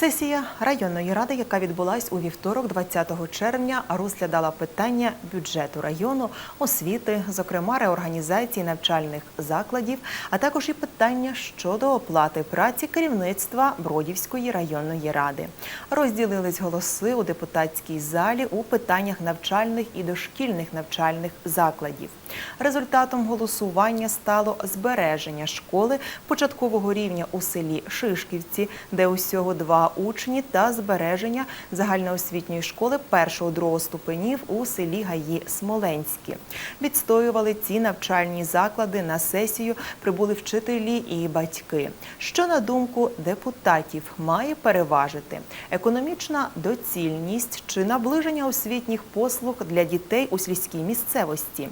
Сесія районної ради, яка відбулась у вівторок, 20 червня, розглядала питання бюджету району, освіти, зокрема реорганізації навчальних закладів, а також і питання щодо оплати праці керівництва Бродівської районної ради. Розділились голоси у депутатській залі у питаннях навчальних і дошкільних навчальних закладів. Результатом голосування стало збереження школи початкового рівня у селі Шишківці, де усього два учні, та збереження загальноосвітньої школи першого-другого ступенів у селі Гаї Смоленські. Відстоювали ці навчальні заклади на сесію. Прибули вчителі і батьки. Що на думку депутатів має переважити економічна доцільність чи наближення освітніх послуг для дітей у сільській місцевості?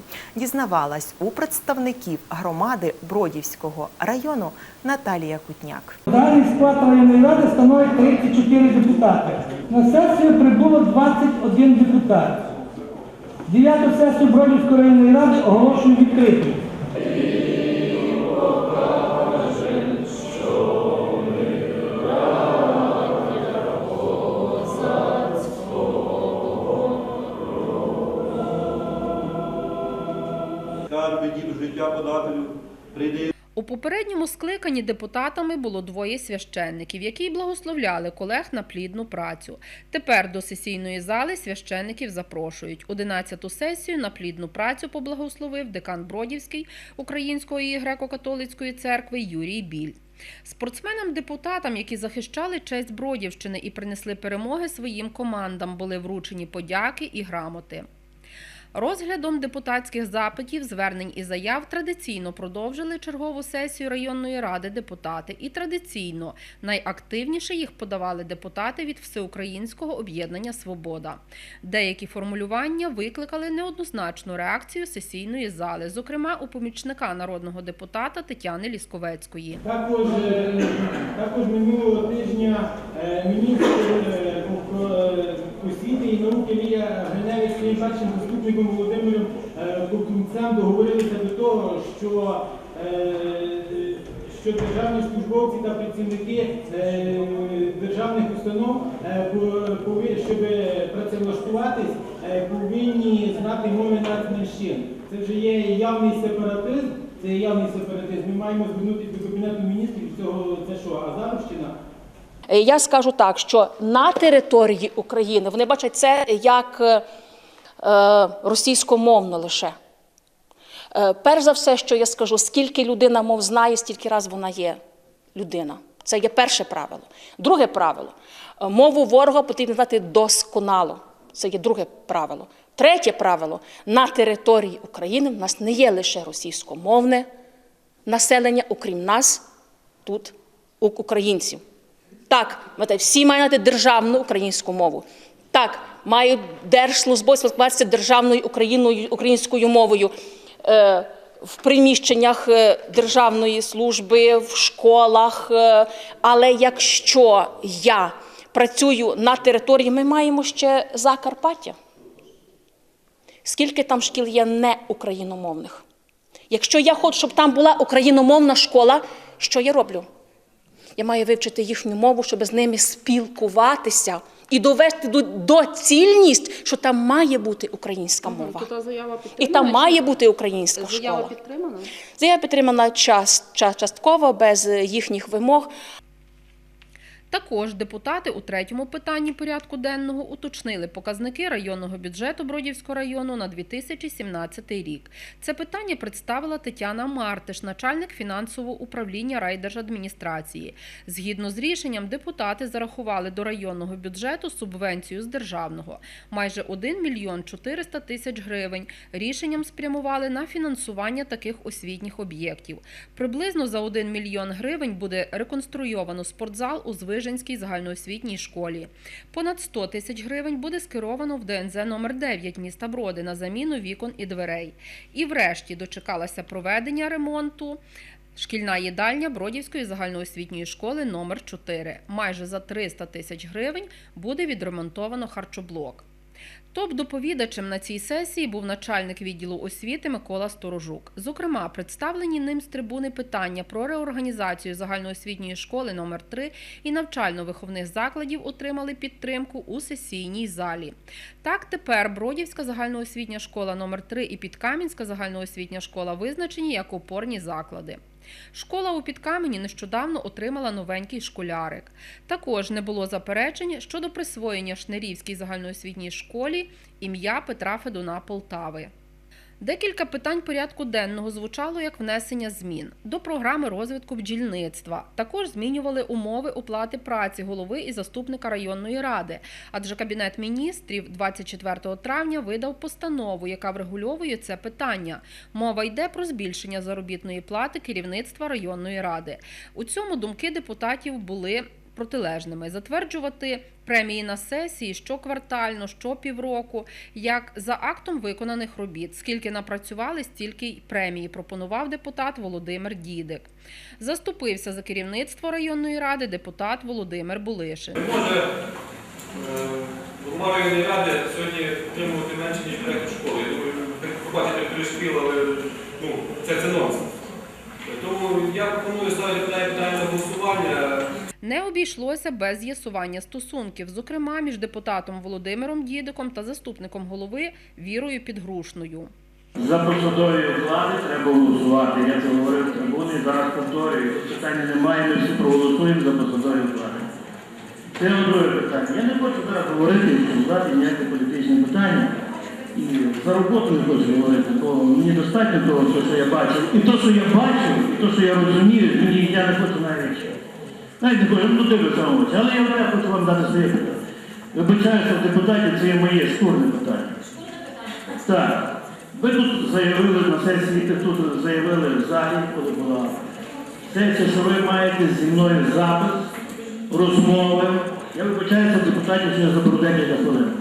Дізнавалась у представників громади Бродівського району Наталія Кутняк. Далі склад районної ради становить 34 депутати. На сесію прибуло 21 депутат. Дев'яту сесію Бродівської районної ради оголошую відкритою. Скарби, життя подателю прийде У попередньому скликанні депутатами було двоє священників, які благословляли колег на плідну працю. Тепер до сесійної зали священників запрошують. 11-ту сесію на плідну працю поблагословив декан Бродівський Української греко-католицької церкви Юрій Біль. Спортсменам-депутатам, які захищали честь Бродівщини і принесли перемоги своїм командам, були вручені подяки і грамоти. Розглядом депутатських запитів, звернень і заяв традиційно продовжили чергову сесію районної ради депутати. І традиційно найактивніше їх подавали депутати від Всеукраїнського об'єднання Свобода. Деякі формулювання викликали неоднозначну реакцію сесійної зали, зокрема у помічника народного депутата Тетяни Лісковецької. Також, е, також минулого тижня е, міністр е, освіти і науки Лія Гриневич першим заступником Володимиром е, договорилися до того, що, е, що державні службовці та працівники е, державних установ, щоб працевлаштуватись, повинні знати мови нацменшин. Це вже є явний сепаратизм. Це явний сепаратизм. Ми маємо звернутися до Кабінету міністрів. Цього це що, Азаровщина? Я скажу так, що на території України вони бачать це як російськомовно лише. Е, перш за все, що я скажу, скільки людина мов знає, стільки раз вона є людина. Це є перше правило. Друге правило. Е, Мову ворога потрібно знати досконало. Це є друге правило. Третє правило. На території України в нас не є лише російськомовне населення, окрім нас, тут, українців. Так, всі мають державну українську мову. Так, мають держслужбовці спілкуватися державною україною, українською мовою е, в приміщеннях е, державної служби, в школах. Е, але якщо я працюю на території, ми маємо ще Закарпаття. Скільки там шкіл є неукраїномовних? Якщо я хочу, щоб там була україномовна школа, що я роблю? Я маю вивчити їхню мову, щоб з ними спілкуватися і довести до доцільність, що там має бути українська мова. Та заява І там має бути українська заява школа. підтримана. Заява підтримана час, час, частково, без їхніх вимог. Також депутати у третьому питанні порядку денного уточнили показники районного бюджету Бродівського району на 2017 рік. Це питання представила Тетяна Мартиш, начальник фінансового управління райдержадміністрації. Згідно з рішенням, депутати зарахували до районного бюджету субвенцію з державного майже 1 мільйон 400 тисяч гривень. Рішенням спрямували на фінансування таких освітніх об'єктів. Приблизно за 1 мільйон гривень буде реконструйовано спортзал у Звиженській загальноосвітній школі. Понад 100 тисяч гривень буде скеровано в ДНЗ номер 9 міста Броди на заміну вікон і дверей. І врешті дочекалася проведення ремонту. Шкільна їдальня Бродівської загальноосвітньої школи номер 4 Майже за 300 тисяч гривень буде відремонтовано харчоблок. Топ-доповідачем на цій сесії був начальник відділу освіти Микола Сторожук. Зокрема, представлені ним з трибуни питання про реорганізацію загальноосвітньої школи номер 3 і навчально-виховних закладів отримали підтримку у сесійній залі. Так, тепер Бродівська загальноосвітня школа номер 3 і Підкам'янська загальноосвітня школа визначені як опорні заклади. Школа у Підкамені нещодавно отримала новенький школярик. Також не було заперечень щодо присвоєння Шнерівській загальноосвітній школі ім'я Петра Федуна Полтави. Декілька питань порядку денного звучало як внесення змін до програми розвитку бджільництва. Також змінювали умови оплати праці голови і заступника районної ради, адже кабінет міністрів 24 травня видав постанову, яка врегульовує це питання. Мова йде про збільшення заробітної плати керівництва районної ради. У цьому думки депутатів були протилежними затверджувати премії на сесії щоквартально, щопівроку, як за актом виконаних робіт. Скільки напрацювали, стільки й премії пропонував депутат Володимир Дідик. Заступився за керівництво районної ради депутат Володимир Булишин. Може е, голова районної ради сьогодні отримувати менше, ніж директор школи. Я думаю, ви побачите директор шкіл, ну, це, це нонсенс. Тому я пропоную ставити питання питання на голосування. Не обійшлося без з'ясування стосунків, зокрема між депутатом Володимиром Дідиком та заступником голови Вірою Підгрушною. За посадові влади треба голосувати. Я це говорив з трибуни, зараз повторюю. Питання немає, ми всі проголосуємо за посадові влади. Це друге питання. Я не хочу зараз говорити і ніякі політичні питання. І за роботу не хочу говорити, бо мені достатньо того, що я бачив. І то, що я бачив, і то, що я розумію, мені я не хочу навіть хочу, ну дивлюся на. Але я я хочу вам дати своє питання. Вибачаю, що депутатів це є моє шкурне питання. Так. Ви тут заявили на сесії, ви тут заявили в залі, коли була сесія, що ви маєте зі мною запис, розмови. Я вибачаюся депутатів, що я заберу декілька хвилин.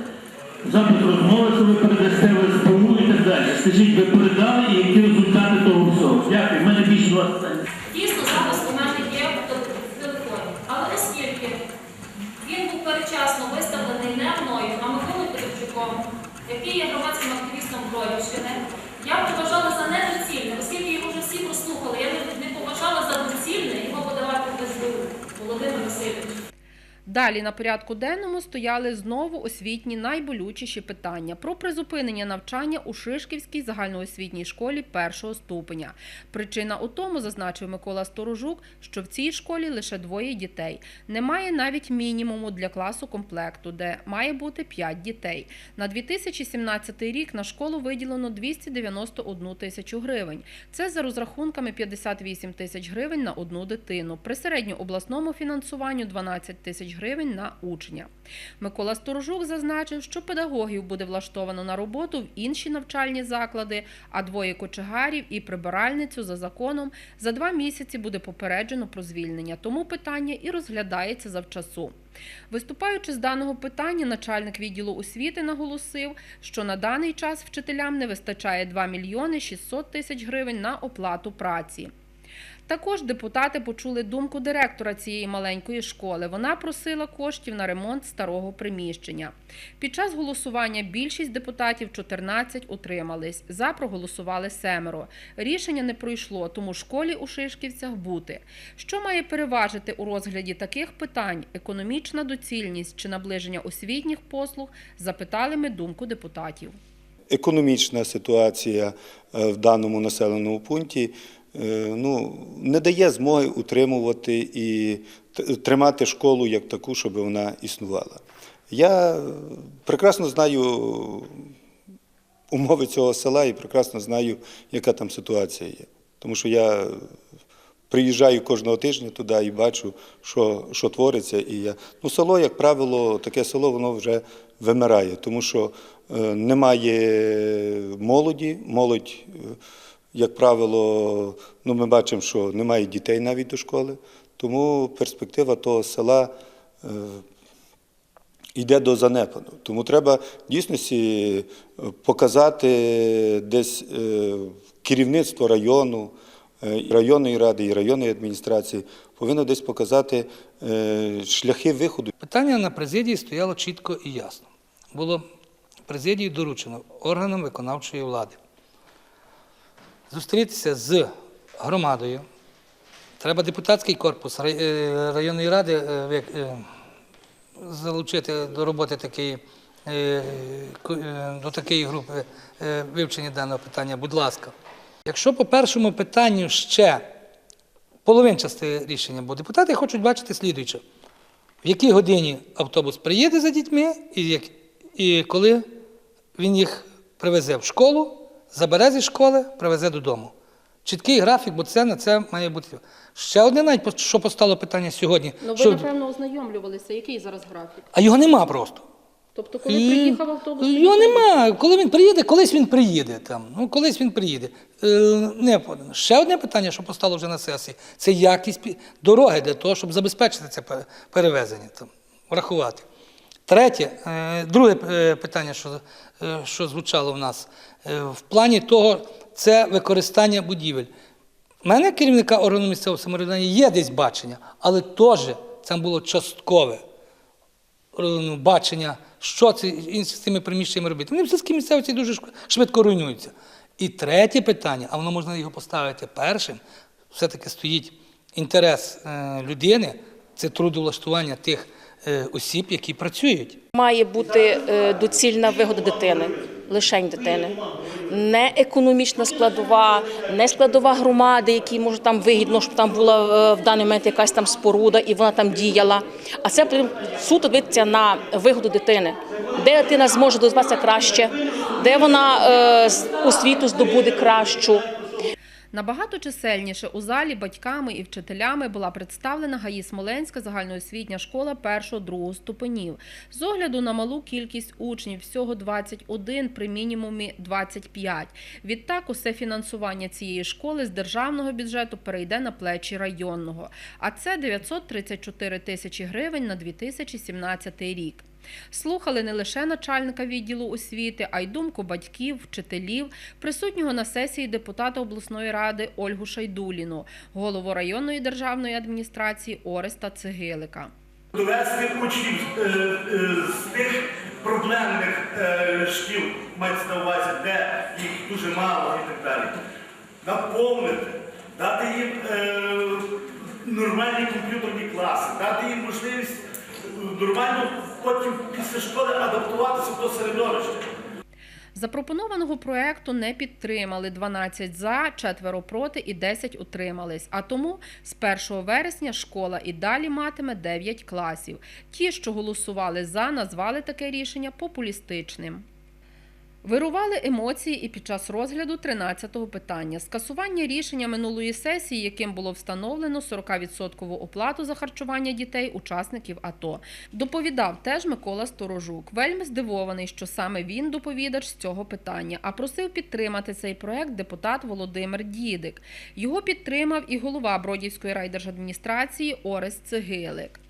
Запис розмови, що ви передасте в СБУ і так далі. Скажіть, ви передали і які результати того всього? Дякую, в мене більше два питання. Дійсно, запис у мене є в тел- в телефоні. Але оскільки він був передчасно виставлений не мною, а Миколою Петричуком, який є громадським активістом Бродівщини, Далі на порядку денному стояли знову освітні найболючіші питання про призупинення навчання у Шишківській загальноосвітній школі першого ступеня. Причина у тому, зазначив Микола Сторожук, що в цій школі лише двоє дітей. Немає навіть мінімуму для класу комплекту, де має бути 5 дітей. На 2017 рік на школу виділено 291 тисячу гривень. Це за розрахунками 58 тисяч гривень на одну дитину. При середньообласному фінансуванню 12 тисяч гривень на учня. Микола Сторожук зазначив, що педагогів буде влаштовано на роботу в інші навчальні заклади, а двоє кочегарів і прибиральницю за законом за два місяці буде попереджено про звільнення. Тому питання і розглядається завчасу. Виступаючи з даного питання, начальник відділу освіти наголосив, що на даний час вчителям не вистачає 2 мільйони 600 тисяч гривень на оплату праці. Також депутати почули думку директора цієї маленької школи. Вона просила коштів на ремонт старого приміщення. Під час голосування більшість депутатів 14 утримались. За проголосували семеро. Рішення не пройшло, тому школі у Шишківцях бути. Що має переважити у розгляді таких питань: економічна доцільність чи наближення освітніх послуг? Запитали ми думку депутатів. економічна ситуація е, в даному населеному пункті ну, не дає змоги утримувати і тримати школу як таку, щоб вона існувала. Я е, прекрасно знаю умови цього села і прекрасно знаю, яка там ситуація є. Тому що я приїжджаю кожного тижня туди і бачу, що, що твориться. І я... ну, село, як правило, таке село воно вже вимирає, тому що е, немає молоді. Молодь, е, як правило, ну, ми бачимо, що немає дітей навіть до школи. Тому перспектива того села. е, йде до занепаду. Тому треба дійсності е, показати десь е, керівництво району, і районної ради і районної адміністрації повинно десь показати шляхи виходу. Питання на президії стояло чітко і ясно. Було президії доручено органам виконавчої влади зустрітися з громадою. Треба депутатський корпус е, районної ради е, е, залучити до роботи такої, до такої групи вивчення даного питання, будь ласка. Якщо по першому питанню ще половинчасте рішення, бо депутати хочуть бачити слідуюче. В якій годині автобус приїде за дітьми, і, як, і коли він їх привезе в школу, забере зі школи, привезе додому. Чіткий графік, бо це на це має бути. Ще одне навіть, що постало питання сьогодні. Ну, ви, що- напевно, ознайомлювалися. Який зараз графік? А його нема просто. Тобто, коли І- приїхав автобус... Його нема. Коли він приїде, колись він приїде там. Ну, колись він приїде. Е, не подано. Ще одне питання, що постало вже на сесії, це якість дороги для того, щоб забезпечити це перевезення, там, врахувати. Третє, е, друге е, питання, що, е, що звучало в нас, в плані того, це використання будівель. У мене, керівника органу місцевого самоврядування, є десь бачення, але теж це було часткове ну, бачення, що це з цими приміщеннями робити. Вони в місцевості дуже швидко руйнуються. І третє питання, а воно можна його поставити першим, все-таки стоїть інтерес людини, це трудовлаштування тих осіб, які працюють. Має бути е, доцільна вигода дитини, лишень дитини. Не економічна складова, не складова громади, які може там вигідно, щоб там була е, в даний момент якась там споруда і вона там діяла. А це суто дивитися на вигоду дитини, де дитина зможе дозватися краще, де вона е, освіту здобуде кращу. Набагато чисельніше у залі батьками і вчителями була представлена ГАІ Смоленська загальноосвітня школа 1-2 ступенів. З огляду на малу кількість учнів, всього 21 при мінімумі 25. Відтак, усе фінансування цієї школи з державного бюджету перейде на плечі районного. А це 934 тисячі гривень на 2017 рік. Слухали не лише начальника відділу освіти, а й думку батьків, вчителів, присутнього на сесії депутата обласної ради Ольгу Шайдуліну, голову районної державної адміністрації Ореста Цегилика. довести учнів е, е, з тих проблемних е, шкіл, мається на увазі, де їх дуже мало і так далі. Наповнити, дати їм нормальні комп'ютерні класи, дати їм можливість нормально потім після школи адаптуватися до середовища. Запропонованого проекту не підтримали 12 за, четверо проти і 10 утримались. А тому з 1 вересня школа і далі матиме 9 класів. Ті, що голосували за, назвали таке рішення популістичним. Вирували емоції і під час розгляду 13-го питання. Скасування рішення минулої сесії, яким було встановлено 40% оплату за харчування дітей учасників АТО. Доповідав теж Микола Сторожук. Вельми здивований, що саме він доповідач з цього питання, а просив підтримати цей проект депутат Володимир Дідик. Його підтримав і голова Бродівської райдержадміністрації Орест Цегилик.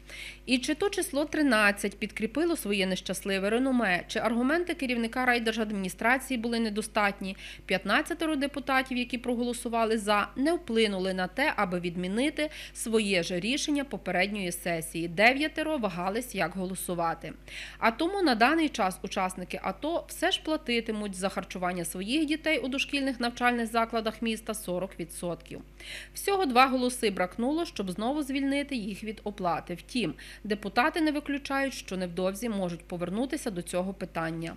І чи то число 13 підкріпило своє нещасливе реноме, чи аргументи керівника райдержадміністрації були недостатні, 15 депутатів, які проголосували за, не вплинули на те, аби відмінити своє же рішення попередньої сесії. Дев'ятеро вагались, як голосувати. А тому на даний час учасники АТО все ж платитимуть за харчування своїх дітей у дошкільних навчальних закладах міста 40%. Всього два голоси бракнуло, щоб знову звільнити їх від оплати. Втім, депутати не виключають, що невдовзі можуть повернутися до цього питання.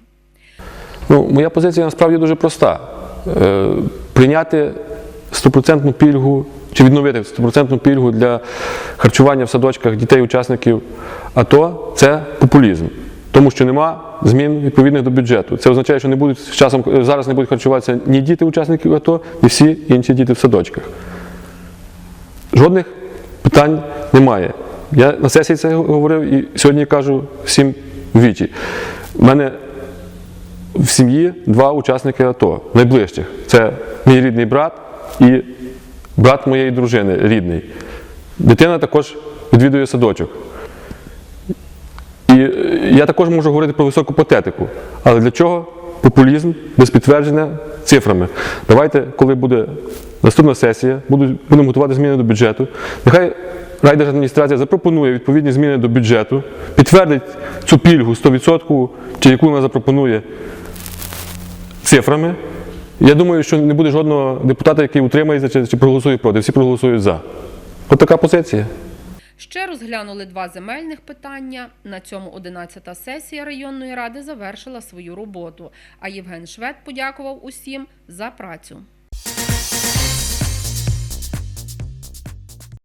Ну, моя позиція насправді дуже проста. Е, прийняти стопроцентну пільгу чи відновити стопроцентну пільгу для харчування в садочках дітей-учасників АТО це популізм. Тому що нема змін відповідних до бюджету. Це означає, що не будуть часом е, зараз не будуть харчуватися ні діти учасників АТО, ні всі інші діти в садочках. Жодних питань немає. Я на сесії це говорив і сьогодні кажу всім вічі. У мене в сім'ї два учасники АТО, найближчих. Це мій рідний брат і брат моєї дружини рідний. Дитина також відвідує садочок. І е, я також можу говорити про високу патетику. Але для чого популізм без підтвердження цифрами? Давайте, коли буде наступна сесія, будемо готувати зміни до бюджету. Нехай райдержадміністрація запропонує відповідні зміни до бюджету, підтвердить цю пільгу 100% чи яку вона запропонує цифрами. Я думаю, що не буде жодного депутата, який утримається чи, проголосує проти. Всі проголосують за. От така позиція. Ще розглянули два земельних питання. На цьому 11-та сесія районної ради завершила свою роботу. А Євген Швед подякував усім за працю.